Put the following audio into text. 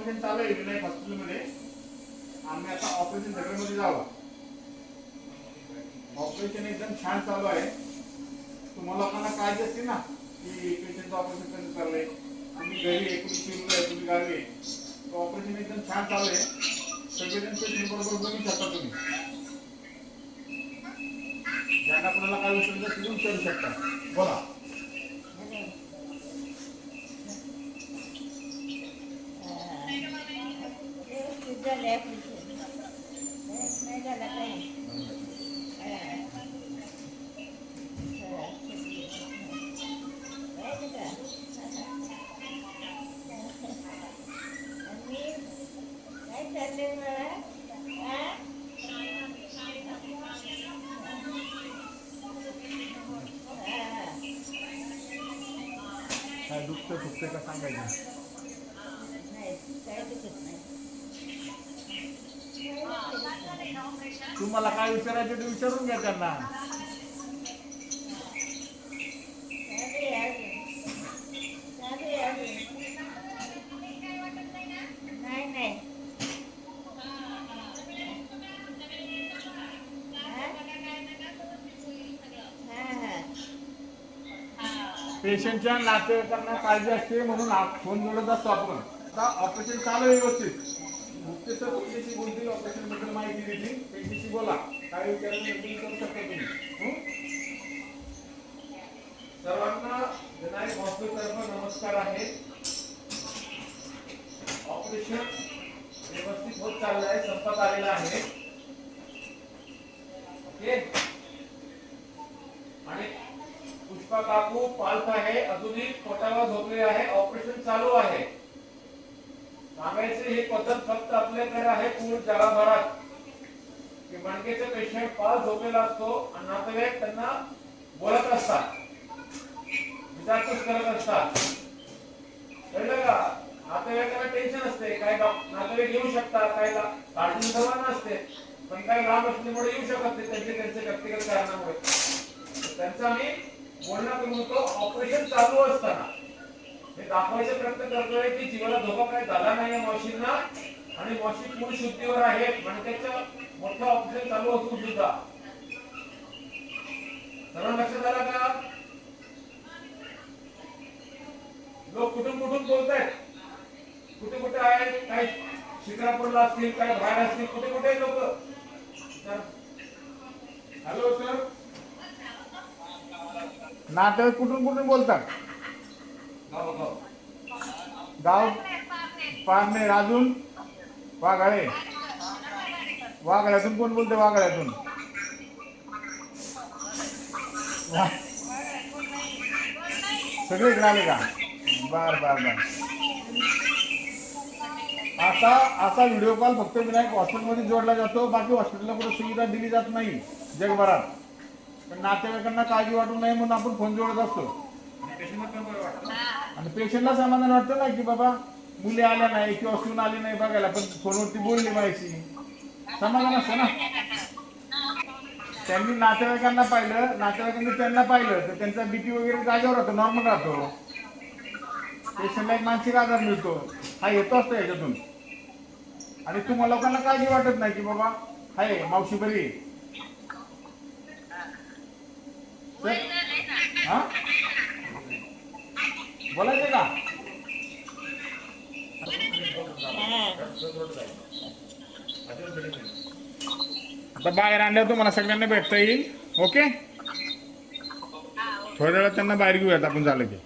Operation चालू आहे विनायक हॉस्पिटलमध्ये. आम्ही आता ऑपरेशन थिएटरमध्ये जावा. ऑपरेशन एकदम छान चालू आहे. तुम्हाला लोकांना काळजी असते ना की पेशंटचं ऑपरेशन कसं चाललंय. तुम्ही घरी आहे तुम्ही आहे तुम्ही गावी आहे. ऑपरेशन एकदम छान चालू आहे. सगळेजण पेशंट बरोबर बघू शकता तुम्ही. ज्यांना कोणाला काय विचारायचं तुम्ही विचारू शकता. बोला व्यवस्थित झाले नाही झाला काही काय चाललंय काय दुखतं दुखतंय का सांगायचं नाही काय दुखत नाही तुम्हाला काय विचारायचं ते विचारून घ्या त्यांना. पेशंटच्या नातेवाईकांना काळजी असते म्हणून फोन जोडत असतो आपण ऑपरेशन चालू आहे व्यवस्थित. मुख्य सर तुमच्याशी बोलतील ऑपरेशनबद्दल माहिती दिली त्यांच्याशी बोला. काय विचारायचं करू शकता तुम्ही. सर्वांना विनायक हॉस्पिटल नमस्कार आहे. ऑपरेशन व्यवस्थित होत चाललं आहे संपत आलेला आहे. ओके? आणि पुष्पा काकू पालत आहे अजूनही पोटावर झोपले आहे. ऑपरेशन चालू आहे. सांगायचे ही पद्धत फक्त आपल्याकडे आहे पूर्ण जगाभरात की मणकेचे पेशंट पाच झोपलेला असतो आणि नातेवाईक त्यांना बोलत असतात. विचारपूस करत असतात. कळलं का? नातेवाईकांना टेन्शन असते. काय नातेवाईक येऊ शकतात काय काळजी सर्वांना असते. पण काही लांब असल्यामुळे येऊ शकत नाही त्यांचे त्यांचे व्यक्तिगत कारणामुळे. त्यांचा मी बोलणं करून होतो. ऑपरेशन चालू असताना. हे दाखवायचा प्रयत्न करतोय की जीवाला धोका काय झाला नाही या मावशींना. आणि मावशी पूर्ण शुद्धीवर आहे त्याचं मोठं ऑपरेशन चालू असून सुद्धा सर्व लक्षात आलं का? लोक कुठून कुठून बोलतायत? कुठे कुठे आहेत? काही शिक्रापूरला असतील काही बाहेर असतील कुठे कुठे लोक? Hello sir. नाटक कुठून कुठून बोलतात? गाव पारनेर अजून वाघाळे. वाघाळ्यातून कोण बोलते वाघाळ्यातून? वा- सगळे इकडे आले का? बर बर बर. आता असा व्हिडिओ कॉल फक्त विनायक हॉस्पिटलमध्ये जोडला जातो. बाकी हॉस्पिटलला कुठे सुविधा दिली जात नाही जगभरात. पण नातेवाईकांना काळजी वाटू नये म्हणून आपण फोन जोडत असतो. पेशंटला समाधान वाटतं ना की बाबा मुली आल्या नाही किंवा सून आली नाही बघायला पण फोनवरती बोलली माहिती. समाधान असतं ना. त्यांनी नातेवाईकांना पाहिलं नातेवाईकांनी त्यांना पाहिलं तर त्यांचा बीपी वगैरे जागेवर राहतो नॉर्मल राहतो. पेशंटला एक मानसिक आधार मिळतो. हा येतो असतो याच्यातून. आणि तुम्हाला लोकांना काळजी वाटत नाही की बाबा हाय मावशी बरी हा? बोलायचं का? आता बाहेर आणल्यावर तुम्हाला सगळ्यांना भेटता येईल ओके? थोड्या वेळा त्यांना बाहेर घेऊयात आपण झालं की.